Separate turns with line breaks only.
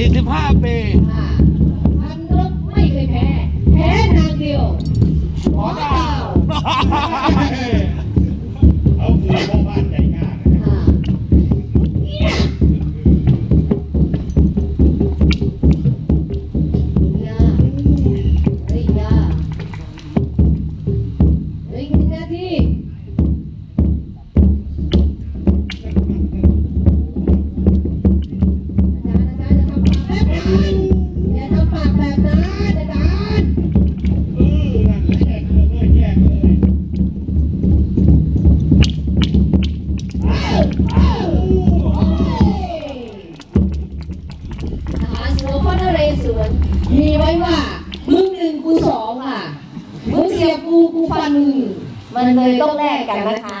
45 ปี
มีไว้ว่ามึงหนึ่งกูสองอะมึงเสียบกูกูฟันมึงมันเลยต้องแลกกันนะคะ